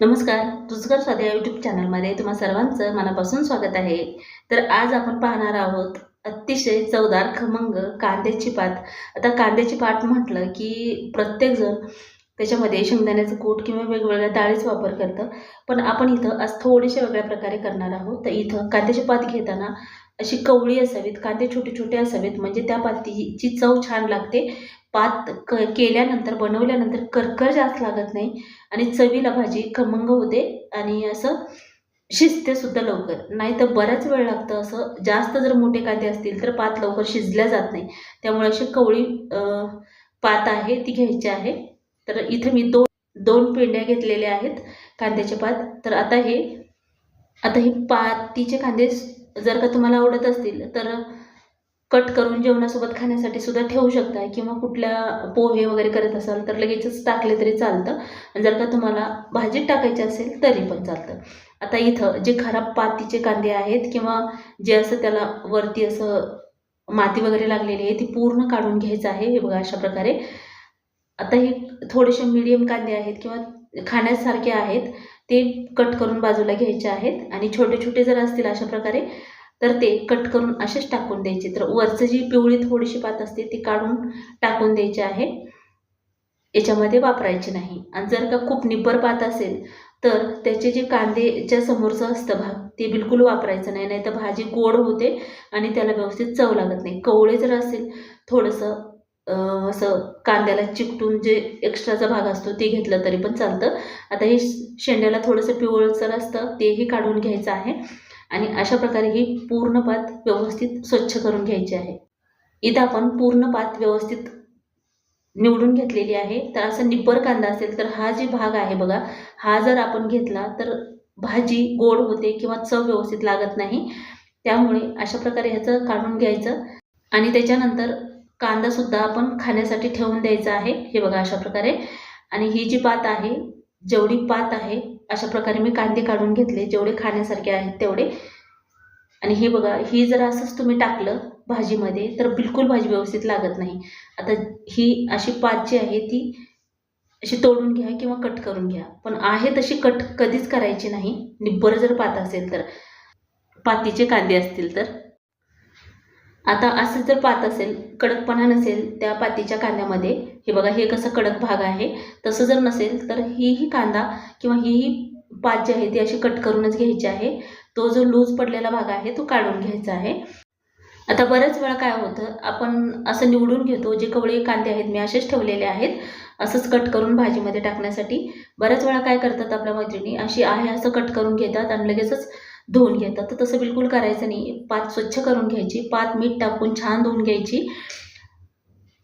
नमस्कार रुचकर स्वाध्या यूट्यूब चॅनलमध्ये तुम्हा सर्वांचं मनापासून स्वागत आहे. तर आज आपण पाहणार आहोत अतिशय चवदार खमंग कांद्याची पात. आता कांद्याची पात म्हटलं की प्रत्येकजण त्याच्यामध्ये शेंगदाण्याचं कूट किंवा वेगवेगळ्या डाळीच वापर करतं. पण आपण इथं आज थोडेसे वेगळ्या प्रकारे करणार आहोत. तर इथं कांद्याची पात घेताना अशी कवळी असावीत कांदे छोटे छोटे असावेत. म्हणजे त्या पातीची चव छान लागते. पात क केल्यानंतर बनवल्यानंतर करकर जास्त लागत नाही आणि चवीला भाजी खमंग होते आणि असं शिजतेसुद्धा लवकर. नाही तर बराच वेळ लागतं असं. जास्त जर मोठे कांदे असतील तर पात लवकर शिजल्या जात नाही. त्यामुळे अशी कवळी पात आहे ती घ्यायची आहे. तर इथं मी दोन दोन पेंड्या घेतलेल्या आहेत कांद्याचे पात. तर आता हे आता हे पातीचे कांदे जर का तुम्हाला आवडत असतील तर कट करून जेवणासोबत खाण्यासाठी सुद्धा ठेवू शकता किंवा कुठल्या पोहे वगैरे करत असाल तर लगेचच टाकले तरी चालतं. जर का तुम्हाला भाजीत टाकायची असेल तरी पण चालतं. आता इथं जे खराब पातीचे कांदे आहेत किंवा जे असं त्याला वरती असं माती वगैरे लागलेली आहे ती पूर्ण काढून घ्यायचं आहे. हे बघा अशा प्रकारे. आता हे थोडेसे मीडियम कांदे आहेत किंवा खाण्यासारखे आहेत ते कट करून बाजूला घ्यायचे आहेत. आणि छोटे छोटे जर असतील अशा प्रकारे तर ते कट करून असेच टाकून द्यायचे. तर वरचं जी पिवळी थोडीशी पात असते ती काढून टाकून द्यायची आहे. याच्यामध्ये वापरायची नाही. आणि जर का खूप निब्बर पात असेल तर त्याचे जे कांदेच्या समोरचं असतं भाग ते बिलकुल वापरायचं नाही. नाही तर भाजी गोड होते आणि त्याला व्यवस्थित चव लागत नाही. कवळे जर असेल थोडंसं असं कांद्याला चिकटून जे एक्स्ट्राचा भाग असतो ते घेतलं तरी पण चालतं. आता हे शेंड्याला थोडंसं पिवळसर असतं तेही काढून घ्यायचं आहे. आणि अशा प्रकारे ही पूर्ण पात व्यवस्थित स्वच्छ करून घ्यायची आहे. इथं आपण पूर्ण पात व्यवस्थित निवडून घेतलेली आहे. तर असा निब्बर कांदा असेल तर हा जे भाग आहे बघा हा जर आपण घेतला तर भाजी गोड होते किंवा चव व्यवस्थित लागत नाही. त्यामुळे अशा प्रकारे ह्याचं काढून घ्यायचं. आणि त्याच्यानंतर कांदासुद्धा आपण खाण्यासाठी ठेवून द्यायचा आहे. हे बघा अशा प्रकारे. आणि ही जी पात आहे जेवढी पात आहे अशा प्रकारे मी कांदे काढून घेतले. जेवढे खाण्यासारखे आहेत तेवढे. आणि हे बघा ही जर असंच तुम्ही टाकलं भाजीमध्ये तर बिलकुल भाजी व्यवस्थित लागत नाही. आता ही अशी पात जी आहे ती अशी तोडून घ्या किंवा कट करून घ्या. पण आहे तशी कट कधीच करायची नाही. निब्बर जर पात असेल तर. पातीचे कांदे असतील तर. आता असं जर पात असेल कडकपणा नसेल त्या पातीच्या कांद्यामध्ये हे बघा हे कसं कडक भाग आहे तसं जर नसेल तर ही ही कांदा किंवा ही ही पात जी आहे ती अशी कट करूनच घ्यायची आहे. तो जो लूज पडलेला भाग आहे तो काढून घ्यायचा आहे. आता बऱ्याच वेळा काय होतं आपण असं निवडून घेतो जे कवळे कांदे आहेत मी असेच ठेवलेले आहेत असंच कट करून भाजीमध्ये टाकण्यासाठी. बऱ्याच वेळा काय करतात आपल्या मैत्रिणी अशी आहे असं कट करून घेतात आणि लगेचच धुवून घेतात. तर तसं बिलकुल करायचं नाही. पात स्वच्छ करून घ्यायची. पात मीठ टाकून छान धुवून घ्यायची.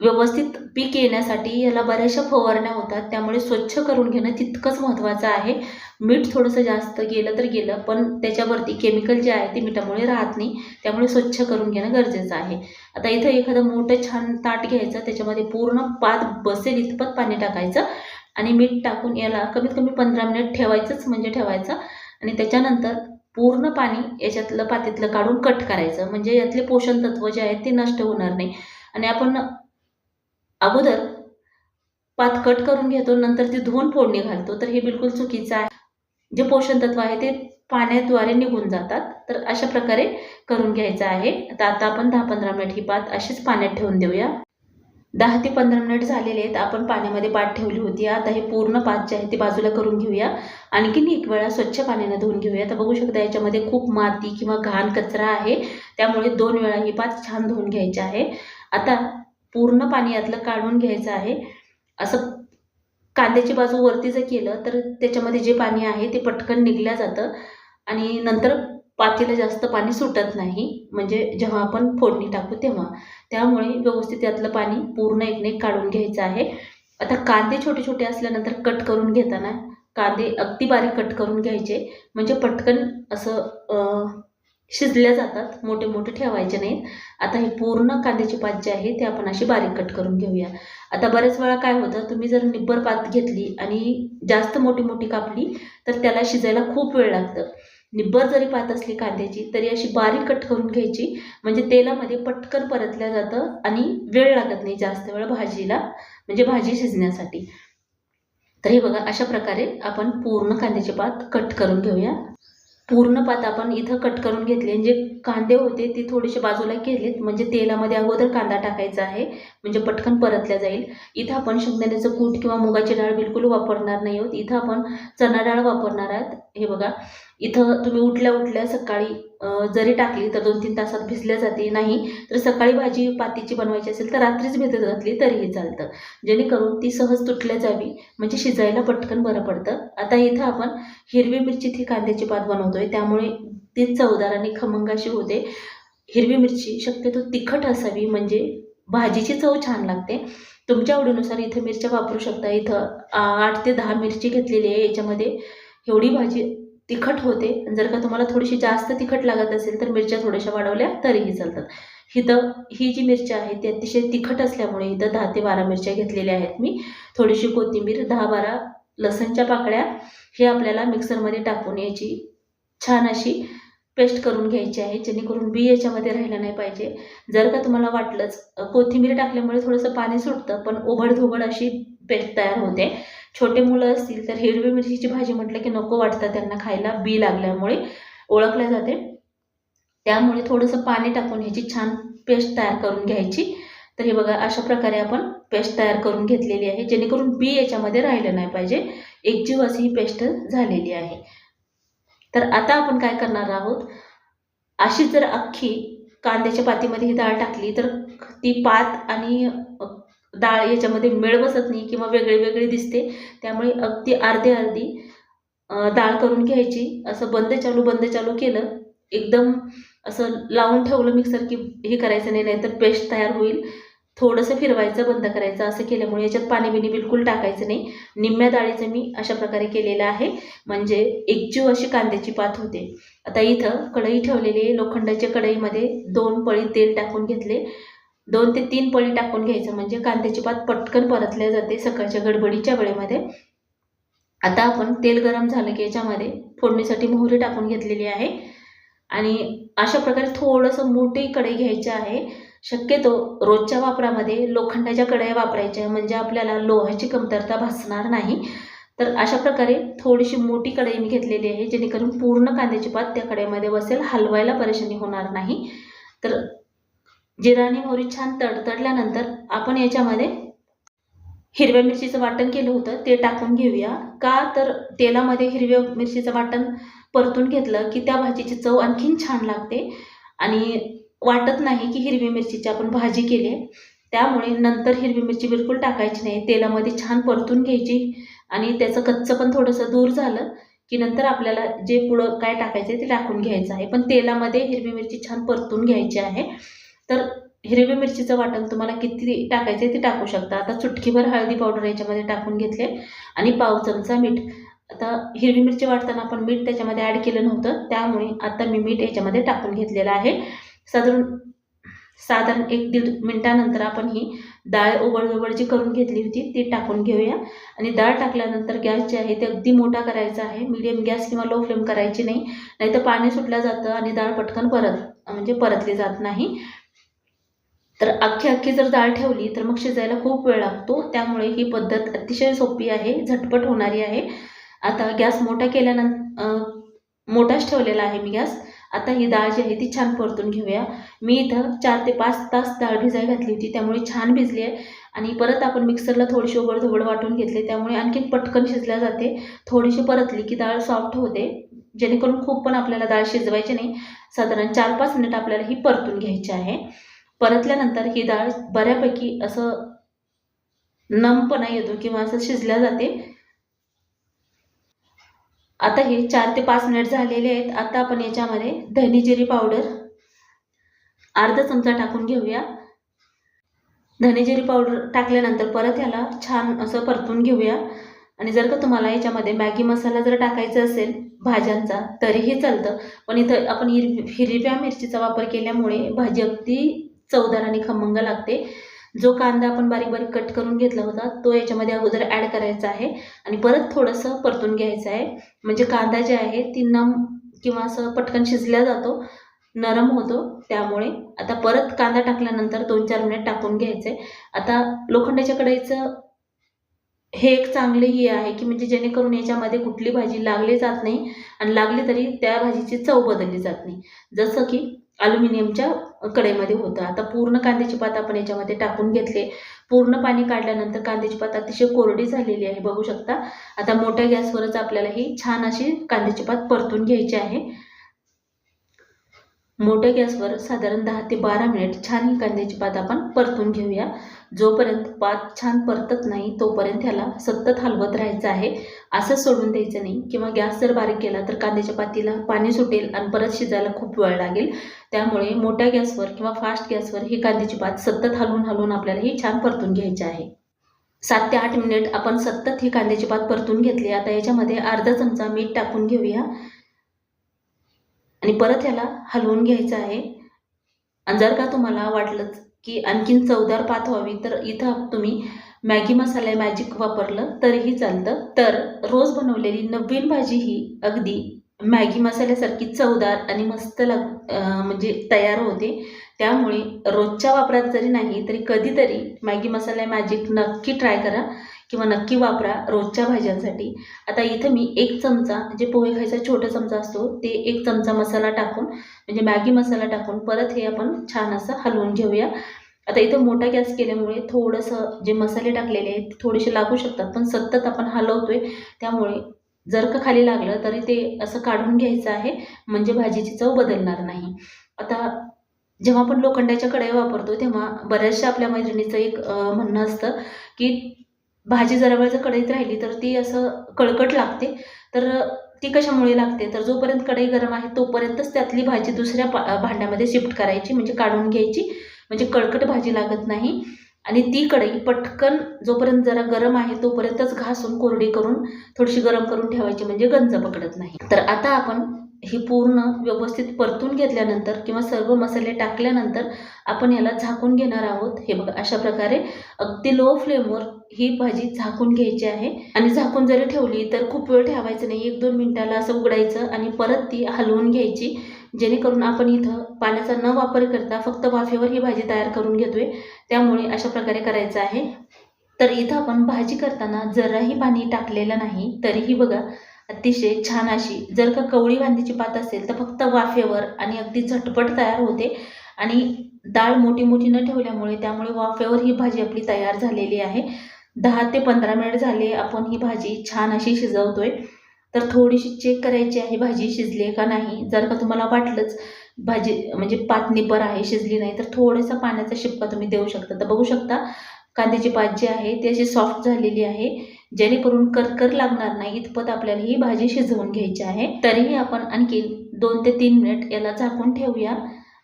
व्यवस्थित पीक येण्यासाठी याला बऱ्याचशा फवारण्या होतात. त्यामुळे स्वच्छ करून घेणं तितकंच महत्त्वाचं आहे. मीठ थोडंसं जास्त गेलं तर गेलं पण त्याच्यावरती केमिकल जे आहे ते मिठामुळे राहत नाही. त्यामुळे स्वच्छ करून घेणं गरजेचं आहे. आता इथं एखादं मोठं छान ताट घ्यायचं. त्याच्यामध्ये पूर्ण पात बसेल इतपत पाणी टाकायचं आणि मीठ टाकून याला कमीत कमी पंधरा मिनिट ठेवायचंच म्हणजे ठेवायचं. आणि त्याच्यानंतर पूर्ण पाणी याच्यातलं पातीतलं काढून कट करायचं. म्हणजे यातले पोषण तत्व जे आहेत ते नष्ट होणार नाही. आणि आपण अगोदर पात कट करून घेतो नंतर ती धुवून फोडणी घालतो. तर हे बिलकुल चुकीचं आहे. जे पोषण तत्व आहे ते पाण्याद्वारे निघून जातात. तर अशा प्रकारे करून घ्यायचं आहे. आता आता आपण दहा पंधरा मिनिट ही पात अशीच पाण्यात ठेवून देऊया. दहा ते पंधरा मिनिट झालेले आहेत. आपण पाण्यामध्ये पात ठेवली होती. आता हे पूर्ण पात जे आहे ते बाजूला करून घेऊया. आणखीन एक वेळा स्वच्छ पाण्यानं धुवून घेऊया. तर बघू शकता याच्यामध्ये खूप माती किंवा घाण कचरा आहे. त्यामुळे दोन वेळा ही पात छान धुवून घ्यायची आहे. आता पूर्ण पाणी यातलं काढून घ्यायचं आहे. असं कांद्याची बाजू वरती जर केलं तर त्याच्यामध्ये जे पाणी आहे ते पटकन निघल्या जातं. आणि नंतर पातीला जास्त पाणी सुटत नाही. म्हणजे जेव्हा आपण फोडणी टाकू तेव्हा. त्यामुळे व्यवस्थित यातलं पाणी पूर्ण एकने काढून घ्यायचं आहे. आता कांदे छोटे छोटे असल्यानंतर कट करून घेताना कांदे अगदी बारीक कट करून घ्यायचे. म्हणजे पटकन असं शिजल्या जातात. मोठे मोठे ठेवायचे नाहीत. आता हे पूर्ण कांद्याची पात जी आहे ते आपण अशी बारीक कट करून घेऊया. आता बऱ्याच वेळा काय होतं तुम्ही जर निब्बर पात घेतली आणि जास्त मोठी मोठी कापली तर त्याला शिजायला खूप वेळ लागतं. निब्बर जरी पात असली कांद्याची तरी अशी बारीक कट करून घ्यायची. म्हणजे तेलामध्ये पटकन परतल्या जातं आणि वेळ लागत नाही जास्त वेळ भाजीला म्हणजे भाजी शिजण्यासाठी. तर हे बघा अशा प्रकारे आपण पूर्ण कांद्याचे पात कट करून घेऊया. पूर्ण पात आपण इथं कट करून घेतले. जे कांदे होते ते थोडेसे बाजूला केलेत. म्हणजे तेलामध्ये अगोदर कांदा टाकायचा आहे. म्हणजे पटकन परतल्या जाईल. इथं आपण शेंगदाण्याचं कूट किंवा मुगाची डाळ बिलकुल वापरणार नाही आहोत. इथं आपण चणा डाळ वापरणार आहात. हे बघा इथं तुम्ही उठल्या उठल्या सकाळी जरी टाकली तर दोन तीन तासात भिजल्या जाते नाही तर सकाळी भाजी पातीची बनवायची असेल तर रात्रीच भिजत घातली तरीही चालतं. जेणेकरून ती सहज तुटल्या जावी म्हणजे शिजायला पटकन बरं पडतं. आता इथं आपण हिरवी मिरची ती कांद्याची पात बनवतोय त्यामुळे ती चवदार आणि खमंग अशी होते. हिरवी मिरची शक्यतो तिखट असावी म्हणजे भाजीची चव छान लागते. तुमच्या आवडीनुसार इथं मिरच्या वापरू शकता. इथं आठ ते दहा मिरची घेतलेली आहे याच्यामध्ये एवढी भाजी तिखट होते. जर का तुम्हाला थोडीशी जास्त तिखट लागत असेल तर मिरच्या थोड्याशा वाढवल्या तरीही चालतात. हिथं ही जी मिरची आहे ती अतिशय तिखट असल्यामुळे इथं दहा ते बारा मिरच्या घेतलेल्या आहेत मी. थोडीशी कोथिंबीर दहा बारा लसणच्या पाकळ्या हे आपल्याला मिक्सरमध्ये टाकून याची छान अशी पेस्ट करून घ्यायची आहे जेणेकरून बी याच्यामध्ये राहिलं नाही पाहिजे. जर का तुम्हाला वाटलंच कोथिंबीर टाकल्यामुळे थोडंसं पाणी सुटतं पण ओबडधोबड अशी पेस्ट तयार होते. छोटे मुलं असतील तर हिरवी मिरचीची भाजी म्हटलं की नको वाटतं त्यांना खायला. बी लागल्यामुळे ओळखल्या जाते. त्यामुळे थोडंसं पाणी टाकून ह्याची छान पेस्ट तयार करून घ्यायची. तर हे बघा अशा प्रकारे आपण पेस्ट तयार करून घेतलेली आहे जेणेकरून बी याच्यामध्ये राहिलं नाही पाहिजे. एकजीव अशी ही पेस्ट झालेली आहे. तर आता आपण काय करणार आहोत? अशी जर अख्खी कांद्याच्या पातीमध्ये ही डाळ टाकली तर ती पात आणि डाळ याच्यामध्ये मेळ बसत नाही किंवा वेगळी वेगळी दिसते त्यामुळे अगदी अर्धी अर्धी डाळ करून घ्यायची. असं बंद चालू बंद चालू केलं. एकदम असं लावून ठेवलं मिक्सर की हे करायचं नाही नाहीतर पेस्ट तयार होईल. थोडंसं फिरवायचं बंद करायचं असं केल्यामुळे याच्यात पाणी बिणी बिलकुल टाकायचं नाही. निम्म्या डाळीचं मी अशा प्रकारे केलेलं आहे. म्हणजे एकजीव अशी कांद्याची पात होते. आता इथं कढई ठेवलेली लोखंडाच्या कढईमध्ये दोन पळी तेल टाकून घेतले. दोन ते तीन पळी टाकून घ्यायचं. म्हणजे कांद्याची पात पटकन परतल्या जाते सकाळच्या गडबडीच्या वेळेमध्ये. आता आपण तेल गरम झालं की याच्यामध्ये फोडणीसाठी मोहरी टाकून घेतलेली आहे. आणि अशा प्रकारे थोडंसं मोठी कढई घ्यायची आहे. शक्यतो रोजच्या वापरामध्ये लोखंडाच्या कढया वापरायच्या म्हणजे आपल्याला लोहाची कमतरता भासणार नाही. तर अशा प्रकारे थोडीशी मोठी कढई मी घेतलेली आहे जेणेकरून पूर्ण कांद्याची पात त्या कढईमध्ये बसेल हलवायला परेशानी होणार नाही. तर जिरा आणि मोहरी छान तडतडल्यानंतर आपण याच्यामध्ये हिरव्या मिरचीचं वाटण केलं होतं ते टाकून घेऊया. का तर तेलामध्ये हिरव्या मिरचीचं वाटण परतून घेतलं की त्या भाजीची चव आणखीन छान लागते आणि वाटत नाही की हिरवी मिरचीची आपण भाजी केली आहे. त्यामुळे नंतर हिरवी मिरची बिलकुल टाकायची नाही. तेलामध्ये छान परतून घ्यायची आणि त्याचं कच्चं पण थोडंसं दूर झालं की नंतर आपल्याला जे पुढं काय टाकायचं आहे ते टाकून घ्यायचं आहे. पण तेलामध्ये हिरवी मिरची छान परतून घ्यायची आहे. तर हिरव्या मिरचीचं वाटण तुम्हाला किती टाकायचं आहे ते टाकू शकता. आता चुटकीभर हळदी पावडर याच्यामध्ये टाकून घेतले आणि पाव चमचा मीठ. आता हिरवी मिरची वाटताना आपण मीठ त्याच्यामध्ये ॲड केलं नव्हतं. त्यामुळे आता मी मीठ याच्यामध्ये टाकून घेतलेलं आहे. साधारण साधारण एक दीड मिनटानंतर आपण ही डाळ ओबड जी करून घेतली होती ती टाकून घेऊया. आणि डाळ टाकल्यानंतर गॅस जे आहे ते अगदी मोठा करायचा आहे. मीडियम गॅस किंवा लो फ्लेम करायची नाही. नाहीतर पाणी सुटलं जातं आणि डाळ पटकन परत म्हणजे परतली जात नाही. तर अख्खी अख्खी जर डाळ ठेवली तर मग शिजायला खूप वेळ लागतो. त्यामुळे ही पद्धत अतिशय सोपी आहे झटपट होणारी आहे. आता गॅस मोठा केल्यानंतर मोठाच ठेवलेला आहे मी गॅस. आता ही डाळ जी आहे ती छान परतून घेऊया. मी इथं चार ते पाच तास डाळ भिजाय घातली होती त्यामुळे छान भिजली आहे. आणि परत आपण मिक्सरला थोडीशी ओबड वाटून घेतले त्यामुळे आणखीन पटकन शिजल्या जाते. थोडीशी परतली की डाळ सॉफ्ट होते. जेणेकरून खूप पण आपल्याला डाळ शिजवायची नाही. साधारण चार पाच मिनिट आपल्याला ही परतून घ्यायची आहे. परतल्यानंतर ही डाळ बऱ्यापैकी असं नमपणा येतो किंवा असं शिजल्या जाते. आता हे चार ते पाच मिनिट झालेले आहेत. आता आपण याच्यामध्ये धनी जिरी पावडर अर्धा चमचा टाकून घेऊया. धने जिरी पावडर टाकल्यानंतर परत ह्याला छान असं परतून घेऊया. आणि जर का तुम्हाला याच्यामध्ये मॅगी मसाला जर टाकायचा असेल भाज्यांचा तरीही चालतं. पण इथं आपण हिर हिरव्या मिरचीचा वापर केल्यामुळे भाजी अगदी चवदार आणि खमंग लागते. जो कांदा आपण बारीक बारीक कट करून घेतला होता तो याच्यामध्ये अगोदर ॲड करायचा आहे. आणि परत थोडंसं परतून घ्यायचं आहे. म्हणजे कांदा जे आहे ती नम किंवा असं पटकन शिजल्या जातो नरम होतो. त्यामुळे आता परत कांदा टाकल्यानंतर दोन चार मिनिट टाकून घ्यायचे. आता लोखंडाच्या कढईचं हे एक चांगले ही आहे की म्हणजे जेणेकरून याच्यामध्ये कुठली भाजी लागली जात नाही आणि लागली तरी त्या भाजीची चव बदलली जात नाही. जसं की अल्युमिनियमच्या कढईमध्ये होतं. आता पूर्ण कांद्याची पात आपण याच्यामध्ये टाकून घेतले. पूर्ण पाणी काढल्यानंतर कांद्याची पात अतिशय कोरडी झालेली आहे. बघू शकता. आता मोठ्या गॅसवरच आपल्याला ही छान अशी कांद्याची पात परतून घ्यायची आहे. मोठ्या गॅसवर साधारण दहा ते बारा मिनिट छान ही कांद्याची पात आपण परतून घेऊया. जोपर्यंत पात छान परतत नाही तोपर्यंत ह्याला सतत हलवत राहायचं आहे. असं सोडून द्यायचं नाही. किंवा गॅस जर बारीक केला तर कांद्याच्या पातीला पाणी सुटेल आणि परत शिजायला खूप वेळ लागेल. त्यामुळे मोठ्या गॅसवर किंवा फास्ट गॅसवर ही कांद्याची पात सतत हलवून हलवून आपल्याला ही छान परतून घ्यायची आहे. सात ते आठ मिनिट आपण सतत ही कांद्याची पात परतून घेतली आता याच्यामध्ये अर्धा चमचा मीठ टाकून घेऊया. आणि परत ह्याला हलवून घ्यायचं आहे. आणि जर का तुम्हाला वाटलंच की आणखीन चवदार पात व्हावी तर इथं तुम्ही मॅगी मसाला मॅजिक वापरलं तरीही चालतं. तर रोज बनवलेली नवीन भाजी ही अगदी मॅगी मसाल्यासारखी चवदार आणि मस्त लाग म्हणजे तयार होते. त्यामुळे रोजच्या वापरात जरी नाही तरी कधीतरी मॅगी मसाला मॅजिक नक्की ट्राय करा. किंवा नक्की वापरा रोजच्या भाज्यांसाठी. आता इथं मी एक चमचा जे पोहे खायचा छोटा चमचा असतो ते एक चमचा मसाला टाकून म्हणजे मॅगी मसाला टाकून परत हे आपण छान असं हलवून घेऊया. आता इथं मोठा गॅस केल्यामुळे थोडंसं जे मसाले टाकलेले आहेत ते थोडेसे लागू शकतात पण सतत आपण हलवतोय त्यामुळे जर का खाली लागलं तरी ते असं काढून घ्यायचं आहे म्हणजे भाजीची चव बदलणार नाही. आता जेव्हा आपण लोखंडाच्या कढई वापरतो तेव्हा बऱ्याचशा आपल्या मैत्रिणीचं एक म्हणणं असतं की भाजी जरा वेळ जर कढईत राहिली तर ती असं कळकट लागते. तर ती कशामुळे लागते? तर जोपर्यंत कढई गरम आहे तोपर्यंतच त्यातली भाजी दुसऱ्या पा भांड्यामध्ये शिफ्ट करायची म्हणजे काढून घ्यायची. म्हणजे कळकट भाजी लागत नाही. आणि ती कढई पटकन जोपर्यंत जरा गरम आहे तोपर्यंतच घासून कोरडी करून थोडीशी गरम करून ठेवायची म्हणजे गंज पकडत नाही. तर आता आपण हे पूर्ण व्यवस्थित परतून घेतल्यानंतर किंवा सर्व मसाले टाकल्यानंतर आपण याला झाकून घेणार आहोत. हे बघा अशा प्रकारे अगदी लो फ्लेमवर ही भाजी झाकून घ्यायची आहे. आणि झाकून जरी ठेवली तर खूप वेळ ठेवायचं नाही. एक दोन मिनिटाला असं उघडायचं आणि परत ती हलवून घ्यायची. जेणेकरून आपण इथं पाण्याचा न वापर करता फक्त वाफेवर ही भाजी तयार करून घेतोय. त्यामुळे अशा प्रकारे करायचं आहे. तर इथं आपण भाजी करताना जराही पाणी टाकलेलं नाही. तरीही बघा अतिशय छान अशी. जर का कवळी वांदीची पात असेल तर फक्त वाफेवर आणि अगदी झटपट तयार होते. आणि डाळ मोठी मोठी न ठेवल्यामुळे त्यामुळे वाफेवर ही भाजी आपली तयार झालेली आहे. दहा ते पंधरा मिनिट झाले आपण ही भाजी छान अशी शिजवतोय. तर थोडीशी चेक करायची आहे भाजी शिजली आहे का नाही? जर का तुम्हाला वाटलंच भाजी म्हणजे पात निब्बर आहे शिजली नाही तर थोडासा पाण्याचा शिपका तुम्ही देऊ शकता. तर बघू शकता कांद्याची पात जी आहे ती अशी सॉफ्ट झालेली आहे. जेणेकरून करकर लागणार नाही इतपत आपल्याला ही भाजी शिजवून घ्यायची आहे. तरीही आपण आणखी दोन ते तीन मिनिट याला झाकून ठेवूया.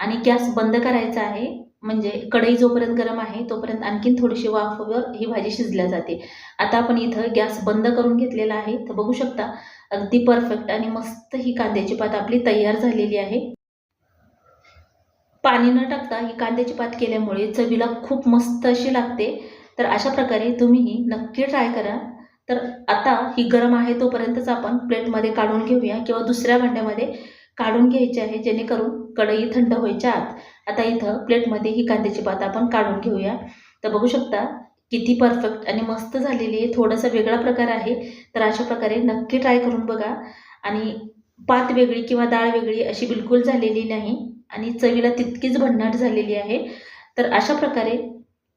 आणि गॅस बंद करायचा आहे. म्हणजे कढई जोपर्यंत गरम आहे तोपर्यंत आणखीन थोडीशी वाफवर ही भाजी शिजल्या जाते. आता आपण इथं गॅस बंद करून घेतलेला आहे. तर बघू शकता अगदी परफेक्ट आणि मस्त ही कांद्याची पात आपली तयार झालेली आहे. पाणी न टाकता ही कांद्याची पात केल्यामुळे चवीला खूप मस्त अशी लागते. तर अशा प्रकारे तुम्हीही नक्की ट्राय करा. तर आता ही गरम आहे तोपर्यंतच आपण प्लेटमध्ये काढून घेऊया किंवा दुसऱ्या भांड्यामध्ये काढून घ्यायची आहे जेणेकरून कढई थंड व्हायच्या आत. आता इथं प्लेटमध्ये ही कांद्याची पात आपण काढून घेऊया. तर बघू शकता किती परफेक्ट आणि मस्त झालेली आहे. थोडासा वेगळा प्रकार आहे. तर अशा प्रकारे नक्की ट्राय करून बघा. आणि पात वेगळी किंवा डाळ वेगळी अशी बिलकुल झालेली नाही. आणि चवीला तितकीच भन्नाट झालेली आहे. तर अशा प्रकारे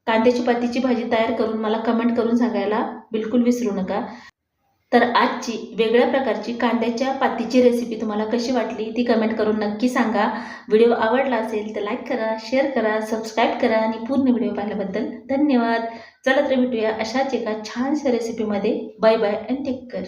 कांद्याची पातीची भाजी तयार करून मला कमेंट करून सांगायला बिलकुल विसरू नका. तर आजची वेगळ्या प्रकारची कांद्याच्या पातीची रेसिपी तुम्हाला कशी वाटली ती कमेंट करून नक्की सांगा. व्हिडिओ आवडला असेल तर लाईक करा शेअर करा सबस्क्राईब करा आणि पूर्ण व्हिडिओ पाहिल्याबद्दल धन्यवाद. चला तर भेटूया अशाच एका छानशा रेसिपीमध्ये bye bye and take care